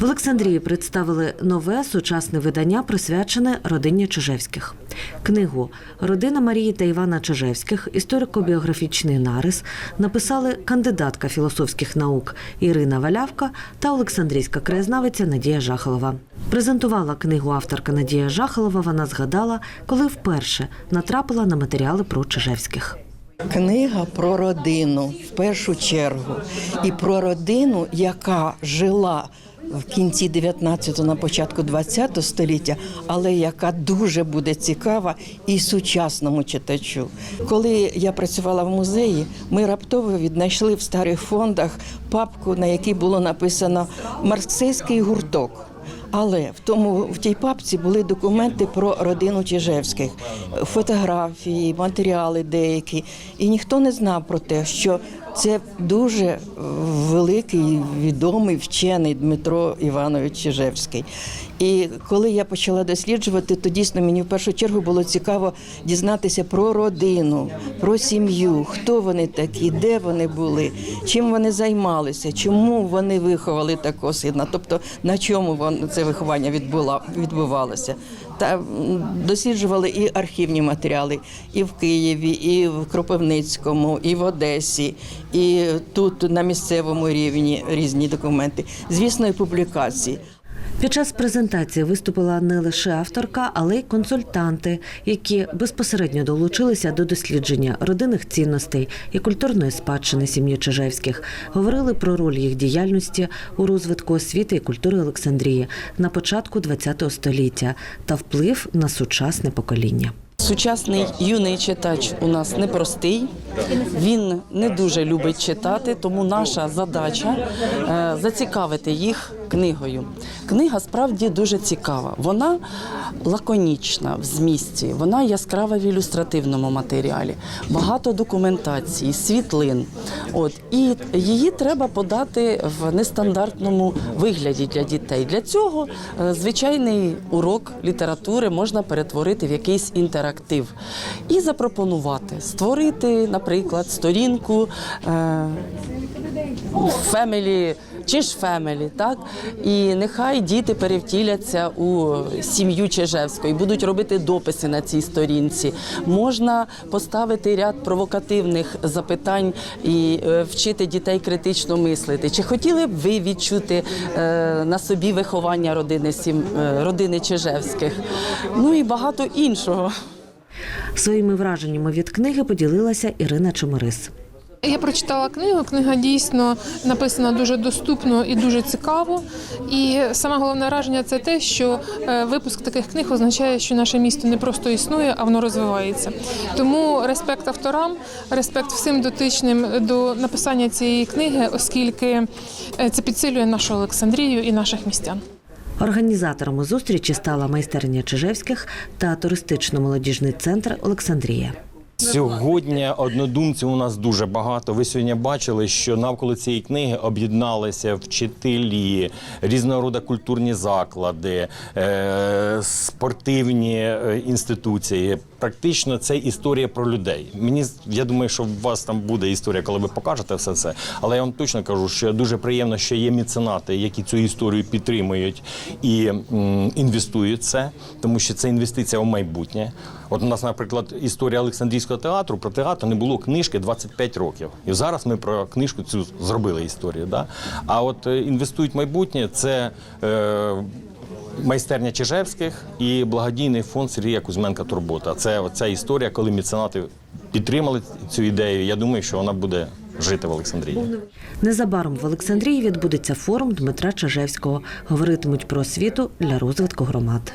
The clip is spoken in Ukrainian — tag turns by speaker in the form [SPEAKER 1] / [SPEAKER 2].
[SPEAKER 1] В Олександрії представили нове сучасне видання, присвячене родині Чижевських. Книгу Родина Марії та Івана Чижевських, історико-біографічний нарис написали кандидатка філософських наук Ірина Валявка та Олександрійська краєзнавиця Надія Жахалова. Презентувала книгу авторка Надія Жахалова. Вона згадала, коли вперше натрапила на матеріали про Чижевських.
[SPEAKER 2] Книга про родину в першу чергу, і про родину, яка жила в кінці 19-го, на початку 20-го століття, але яка дуже буде цікава і сучасному читачу. Коли я працювала в музеї, ми раптово віднайшли в старих фондах папку, на якій було написано Марксейський гурток. Але в тому в тій папці були документи про родину Чижевських, фотографії, матеріали деякі. І ніхто не знав про те, що це дуже великий відомий вчений Дмитро Іванович Чижевський. І коли я почала досліджувати, то дійсно мені в першу чергу було цікаво дізнатися про родину, про сім'ю, хто вони такі, де вони були, чим вони займалися, чому вони виховали такого сина, тобто на чому вон- це виховання відбула, відбувалося. Та досліджували і архівні матеріали, і в Києві, і в Кропивницькому, і в Одесі, і тут на місцевому рівні різні документи. Звісно, і публікації.
[SPEAKER 1] Під час презентації виступила не лише авторка, але й консультанти, які безпосередньо долучилися до дослідження родинних цінностей і культурної спадщини сім'ї Чижевських. Говорили про роль їх діяльності у розвитку освіти і культури Олександрії на початку ХХ століття та вплив на сучасне покоління.
[SPEAKER 3] Сучасний юний читач у нас непростий. Він не дуже любить читати, тому наша задача е, зацікавити їх книгою. Книга справді дуже цікава. Вона лаконічна в змісті, вона яскрава в ілюстративному матеріалі, багато документації, світлин. От і її треба подати в нестандартному вигляді для дітей. Для цього е, звичайний урок літератури можна перетворити в якийсь інтерактив і запропонувати створити, наприклад, сторінку. Е, Фемелі чи ж фемелі, так і нехай діти перевтіляться у сім'ю Чижевської, будуть робити дописи на цій сторінці. Можна поставити ряд провокативних запитань і е, вчити дітей критично мислити. Чи хотіли б ви відчути е, на собі виховання родини сім е, родини Чижевських? Ну і багато іншого.
[SPEAKER 1] Своїми враженнями від книги поділилася Ірина Чоморис.
[SPEAKER 4] Я прочитала книгу. Книга дійсно написана дуже доступно і дуже цікаво. І саме головне враження це те, що е, випуск таких книг означає, що наше місто не просто існує, а воно розвивається. Тому респект авторам, респект всім дотичним до написання цієї книги, оскільки е, це підсилює нашу Олександрію і наших містян.
[SPEAKER 1] Організаторами зустрічі стала майстерня Чижевських та туристично-молодіжний центр Олександрія.
[SPEAKER 5] Сьогодні однодумців у нас дуже багато. Ви сьогодні бачили, що навколо цієї книги об'єдналися вчителі, різного роду культурні заклади, е, спортивні е, інституції. Практично це історія про людей. Мені я думаю, що у вас там буде історія, коли ви покажете все це. Але я вам точно кажу, що дуже приємно, що є меценати, які цю історію підтримують і м, інвестують це, тому що це інвестиція в майбутнє. От у нас, наприклад, історія Олександрійського театру про театр не було книжки 25 років. І зараз ми про книжку цю зробили історію. Да? А от е, інвестують майбутнє це. Е, Майстерня Чижевських і благодійний фонд Сергія Кузьменка Турбота. Це ця історія, коли меценати підтримали цю ідею. Я думаю, що вона буде жити в Олександрії.
[SPEAKER 1] Незабаром в Олександрії відбудеться форум Дмитра Чижевського. Говоритимуть про освіту для розвитку громад.